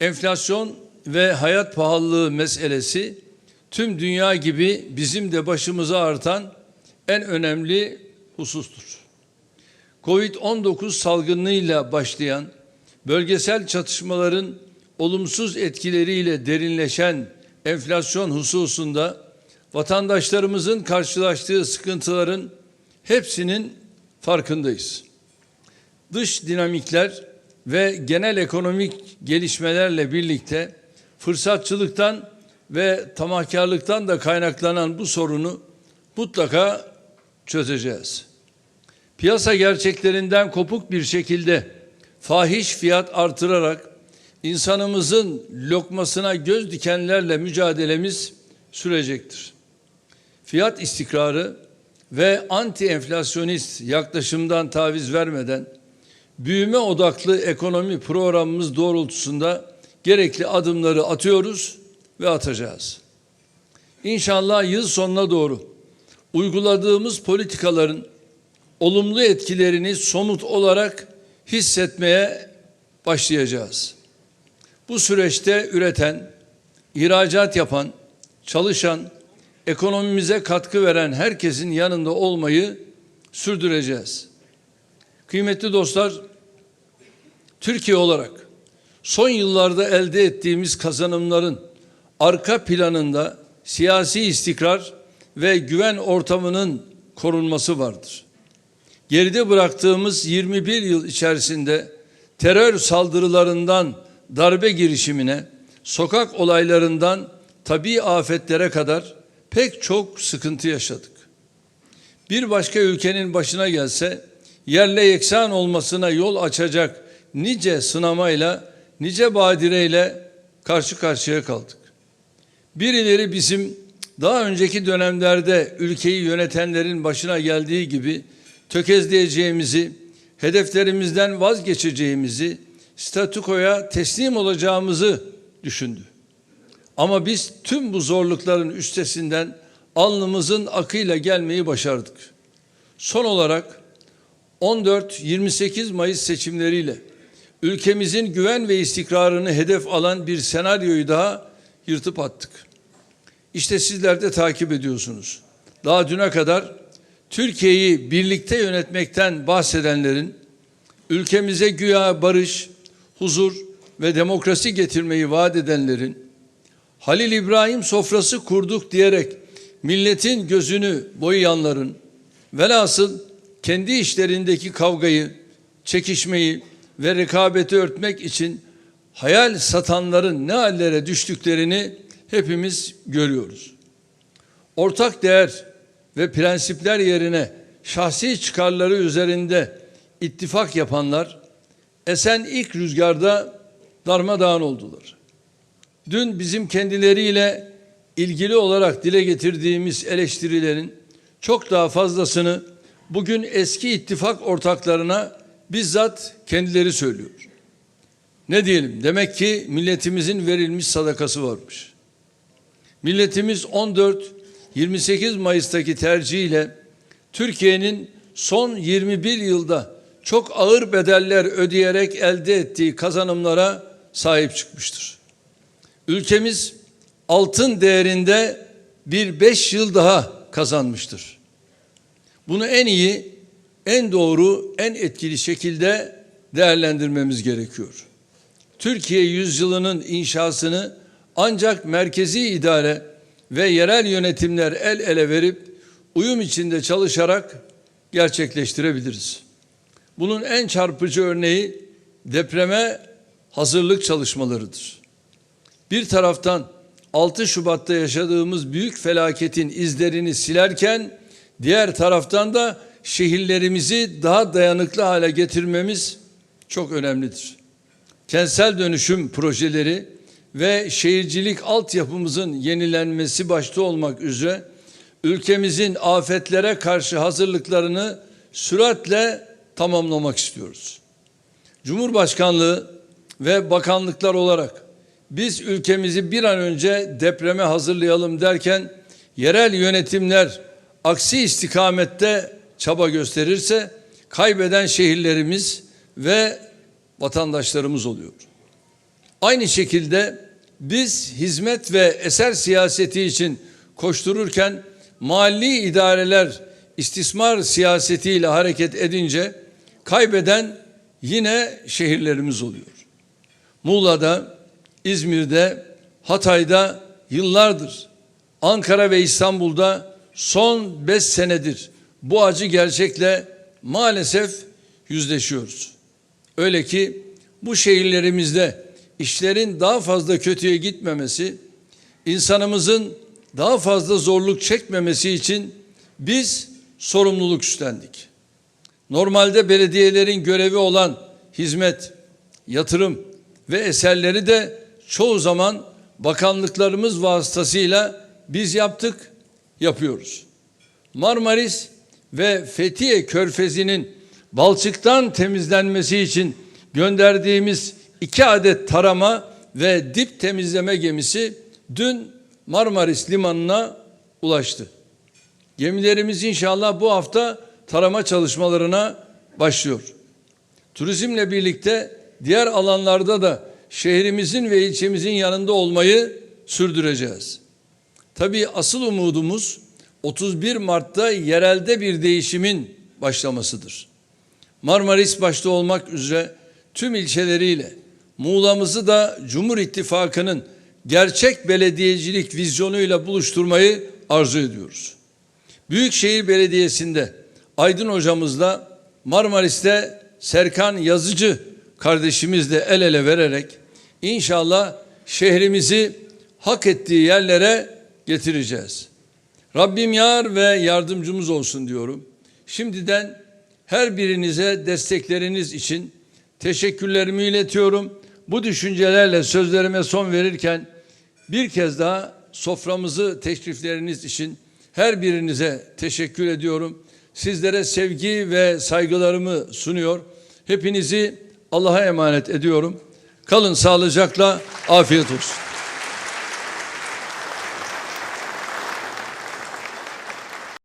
Enflasyon ve hayat pahalılığı meselesi tüm dünya gibi bizim de başımıza artan en önemli husustur. Covid-19 salgınıyla başlayan bölgesel çatışmaların olumsuz etkileriyle derinleşen enflasyon hususunda vatandaşlarımızın karşılaştığı sıkıntıların hepsinin farkındayız. Dış dinamikler ve genel ekonomik gelişmelerle birlikte fırsatçılıktan ve tamahkarlıktan da kaynaklanan bu sorunu mutlaka çözeceğiz. Piyasa gerçeklerinden kopuk bir şekilde fahiş fiyat artırarak insanımızın lokmasına göz dikenlerle mücadelemiz sürecektir. Fiyat istikrarı ve anti enflasyonist yaklaşımdan taviz vermeden büyüme odaklı ekonomi programımız doğrultusunda gerekli adımları atıyoruz ve atacağız. İnşallah yıl sonuna doğru uyguladığımız politikaların olumlu etkilerini somut olarak hissetmeye başlayacağız. Bu süreçte üreten, ihracat yapan, çalışan, ekonomimize katkı veren herkesin yanında olmayı sürdüreceğiz. Kıymetli dostlar, Türkiye olarak son yıllarda elde ettiğimiz kazanımların arka planında siyasi istikrar ve güven ortamının korunması vardır. Geride bıraktığımız 21 yıl içerisinde terör saldırılarından darbe girişimine, sokak olaylarından tabi afetlere kadar pek çok sıkıntı yaşadık. Bir başka ülkenin başına gelse yerle yeksan olmasına yol açacak nice sınamayla, nice badireyle karşı karşıya kaldık. Birileri bizim daha önceki dönemlerde ülkeyi yönetenlerin başına geldiği gibi tökezleyeceğimizi, hedeflerimizden vazgeçeceğimizi, statükoya teslim olacağımızı düşündü. Ama biz tüm bu zorlukların üstesinden alnımızın akıyla gelmeyi başardık. Son olarak 14-28 Mayıs seçimleriyle ülkemizin güven ve istikrarını hedef alan bir senaryoyu daha yırtıp attık. İşte sizler de takip ediyorsunuz. Daha düne kadar Türkiye'yi birlikte yönetmekten bahsedenlerin ülkemize güya barış, huzur ve demokrasi getirmeyi vaat edenlerin Halil İbrahim sofrası kurduk diyerek milletin gözünü boyayanların velhasıl kendi işlerindeki kavgayı, çekişmeyi ve rekabeti örtmek için hayal satanların ne hallere düştüklerini hepimiz görüyoruz. Ortak değer ve prensipler yerine şahsi çıkarları üzerinde ittifak yapanlar esen ilk rüzgarda darmadağın oldular. Dün bizim kendileriyle ilgili olarak dile getirdiğimiz eleştirilerin çok daha fazlasını bugün eski ittifak ortaklarına bizzat kendileri söylüyor. Ne diyelim? Demek ki milletimizin verilmiş sadakası varmış. Milletimiz 14-28 Mayıs'taki tercihiyle Türkiye'nin son 21 yılda çok ağır bedeller ödeyerek elde ettiği kazanımlara sahip çıkmıştır. Ülkemiz altın değerinde bir beş yıl daha kazanmıştır. Bunu en iyi, en doğru, en etkili şekilde değerlendirmemiz gerekiyor. Türkiye yüzyılının inşasını ancak merkezi idare ve yerel yönetimler el ele verip uyum içinde çalışarak gerçekleştirebiliriz. Bunun en çarpıcı örneği depreme hazırlık çalışmalarıdır. Bir taraftan 6 Şubat'ta yaşadığımız büyük felaketin izlerini silerken diğer taraftan da şehirlerimizi daha dayanıklı hale getirmemiz çok önemlidir. Kentsel dönüşüm projeleri ve şehircilik altyapımızın yenilenmesi başta olmak üzere ülkemizin afetlere karşı hazırlıklarını süratle tamamlamak istiyoruz. Cumhurbaşkanlığı ve bakanlıklar olarak biz ülkemizi bir an önce depreme hazırlayalım derken yerel yönetimler aksi istikamette çaba gösterirse kaybeden şehirlerimiz ve vatandaşlarımız oluyor. Aynı şekilde biz hizmet ve eser siyaseti için koştururken mali idareler istismar siyasetiyle hareket edince kaybeden yine şehirlerimiz oluyor. Muğla'da, İzmir'de, Hatay'da yıllardır, Ankara ve İstanbul'da son beş senedir bu acı gerçekle maalesef yüzleşiyoruz. Öyle ki bu şehirlerimizde işlerin daha fazla kötüye gitmemesi, insanımızın daha fazla zorluk çekmemesi için biz sorumluluk üstlendik. Normalde belediyelerin görevi olan hizmet, yatırım ve eserleri de çoğu zaman bakanlıklarımız vasıtasıyla biz yaptık, yapıyoruz. Marmaris ve Fethiye Körfezi'nin balçıktan temizlenmesi için gönderdiğimiz iki adet tarama ve dip temizleme gemisi dün Marmaris Limanı'na ulaştı. Gemilerimiz inşallah bu hafta tarama çalışmalarına başlıyor. Turizmle birlikte diğer alanlarda da şehrimizin ve ilçemizin yanında olmayı sürdüreceğiz. Tabii asıl umudumuz 31 Mart'ta yerelde bir değişimin başlamasıdır. Marmaris başta olmak üzere tüm ilçeleriyle Muğla'mızı da Cumhur İttifakı'nın gerçek belediyecilik vizyonuyla buluşturmayı arzu ediyoruz. Büyükşehir Belediyesi'nde Aydın hocamızla Marmaris'te Serkan Yazıcı kardeşimizle el ele vererek inşallah şehrimizi hak ettiği yerlere getireceğiz. Rabbim yar ve yardımcımız olsun diyorum. Şimdiden her birinize destekleriniz için teşekkürlerimi iletiyorum. Bu düşüncelerle sözlerime son verirken bir kez daha soframızı teşrifleriniz için her birinize teşekkür ediyorum. Sizlere sevgi ve saygılarımı sunuyor. Hepinizi Allah'a emanet ediyorum. Kalın sağlıcakla, afiyet olsun.